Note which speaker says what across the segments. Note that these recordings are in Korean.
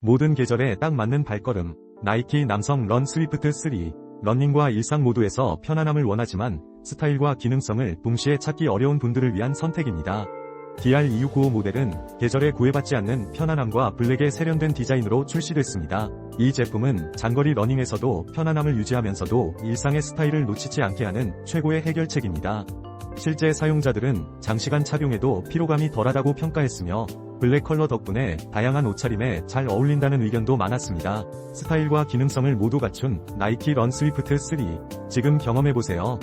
Speaker 1: 모든 계절에 딱 맞는 발걸음. 나이키 남성 런 스위프트 3. 러닝과 일상 모두에서 편안함을 원하지만 스타일과 기능성을 동시에 찾기 어려운 분들을 위한 선택입니다. DR2695 모델은 계절에 구애받지 않는 편안함과 블랙의 세련된 디자인으로 출시됐습니다. 이 제품은 장거리 러닝에서도 편안함을 유지하면서도 일상의 스타일을 놓치지 않게 하는 최고의 해결책입니다. 실제 사용자들은 장시간 착용해도 피로감이 덜하다고 평가했으며 블랙 컬러 덕분에 다양한 옷차림에 잘 어울린다는 의견도 많았습니다. 스타일과 기능성을 모두 갖춘 나이키 런 스위프트 3 지금 경험해보세요.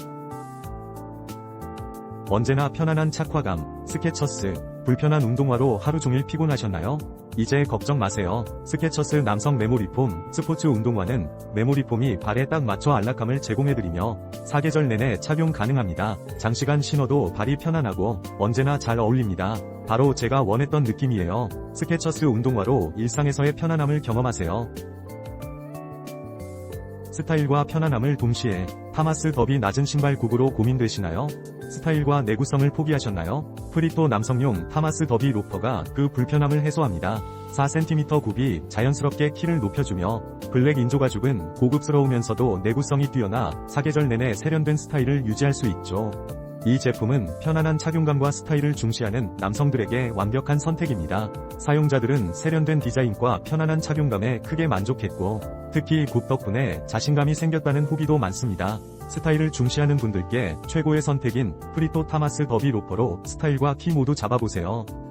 Speaker 1: 언제나 편안한 착화감, 스케쳐스, 불편한 운동화로 하루 종일 피곤하셨나요? 이제 걱정 마세요. 스케쳐스 남성 메모리폼 스포츠 운동화는 메모리폼이 발에 딱 맞춰 안락함을 제공해드리며 사계절 내내 착용 가능합니다. 장시간 신어도 발이 편안하고 언제나 잘 어울립니다. 바로 제가 원했던 느낌이에요. 스케쳐스 운동화로 일상에서의 편안함을 경험하세요. 스타일과 편안함을 동시에 타마스 더비 낮은 신발 구구로 고민되시나요? 스타일과 내구성을 포기하셨나요? 프리토 남성용 타마스 더비 로퍼가 그 불편함을 해소합니다. 4cm 굽이 자연스럽게 키를 높여주며 블랙 인조 가죽은 고급스러우면서도 내구성이 뛰어나 사계절 내내 세련된 스타일을 유지할 수 있죠. 이 제품은 편안한 착용감과 스타일을 중시하는 남성들에게 완벽한 선택입니다. 사용자들은 세련된 디자인과 편안한 착용감에 크게 만족했고, 특히 굽 덕분에 자신감이 생겼다는 후기도 많습니다. 스타일을 중시하는 분들께 최고의 선택인 프리토 타마스 더비 로퍼로 스타일과 키 모두 잡아보세요.